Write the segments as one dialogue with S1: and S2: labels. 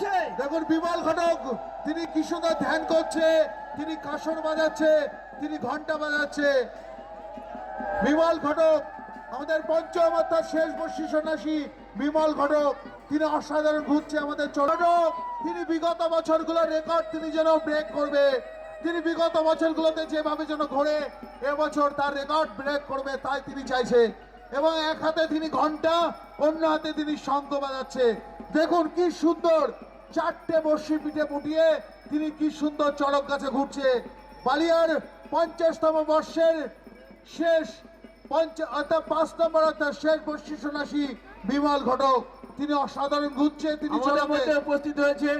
S1: চলছে
S2: দেখুন, বিমল ঘটক, তিনি কি সুন্দর ধ্যান করছে, তিনি কাসর বাজাচ্ছে, তিনি ঘণ্টা বাজাচ্ছে। বিমল ঘটক, আমাদের পঞ্চম অর্থাৎ শেষ বর্ষী সন্ন্যাসী বিমল ঘটক, তিনি অসাধারণ ঘুরছে আমাদের চলক তিনি বিগত বছরগুলোর রেকর্ড তিনি যেন ব্রেক করবে, তিনি বিগত বছরগুলোতে যেভাবে যেন ঘোরে, এবছর তার রেকর্ড ব্রেক করবে তাই তিনি চাইছে। এবং এক হাতে তিনি ঘণ্টা অন্য হাতে তিনি শঙ্খ বাজাচ্ছে। দেখুন কি সুন্দর চারটে বর্ষি পিঠে পুটিয়ে তিনি কি সুন্দর চড়ক গাছে ঘুরছে। বালিয়ার পঞ্চাশতম বর্ষের শেষ পঞ্চ অর্থাৎ পাঁচ নম্বর অর্থাৎ শেষ বর্ষি সন্ন্যাসী বিমল ঘটক। তিনি অসাধারণ ঘুরছে তিনি
S1: উপস্থিত হয়েছে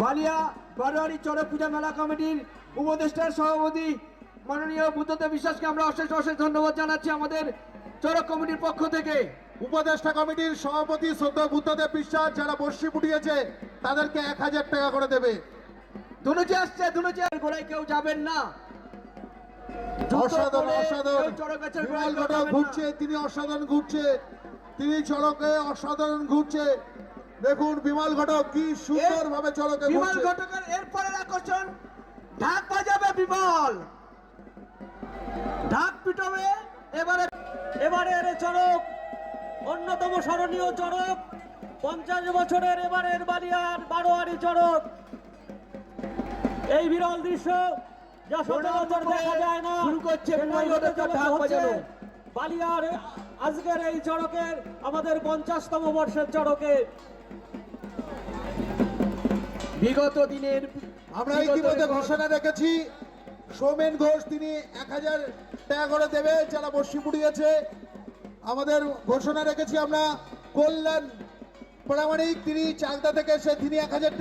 S1: বালিয়া বারোয়ারি চড়ক পূজা মেলা কমিটির উপদেষ্টার সভাপতি মাননীয় বুদ্ধদেব বিশ্বাসকে আমরা অশেষ অশেষ ধন্যবাদ জানাচ্ছি আমাদের চড়ক কমিটির পক্ষ থেকে।
S2: উপদেষ্টা কমিটির সভাপতি শ্রদ্ধা বুদ্ধদেব বিশ্বাস যারা বর্ষি ফুটিয়েছে তাদেরকে এক হাজার টাকা করে দেবে।
S1: ধনুচি আসছে ধনুচি। আর গোড়ায় কেউ যাবেন না।
S2: অসাধারণ অসাধারণ।
S1: কেউ চড়ক গাছের
S2: বিমল ঘটক ঘুরছে তিনি অসাধারণ ঘুরছে। তিনি চড়কে অসাধারণ ঘুরছে। দেখুন বিমল ঘটক কি সুন্দর ভাবে চড়কে
S1: বিমল
S2: ঘুরছে।
S1: ঘটকের এরপরের আকর্ষণ ঢাক বাজাবে বিমল। ঢাক পিটবে এবারে
S3: এবারের চড়ক। অন্যতম স্মরণীয় চড়ক পঞ্চাশ বছরের এবারের বালিয়ার বারোয়ারি চড়ক। এই বিরল দৃশ্য যা সচরাচর দেখা যায় না
S1: শুরু করছে।
S3: বালিয়ার আজকের এই চড়কের আমাদের পঞ্চাশতম বর্ষের চড়কে।
S1: বিগত দিনের
S2: আমরা
S1: বিগত
S2: ইতিমধ্যে ঘোষণা রেখেছি সৌমেন ঘোষ তিনি এক হাজার টাকা করে দেবে যারা বর্ষি পুড়িয়েছে আমাদের ঘোষণা রেখেছি আমরা কল্যাণ প্রামাণিক তিনি চাকদা থেকে এসে তিনি এক হাজার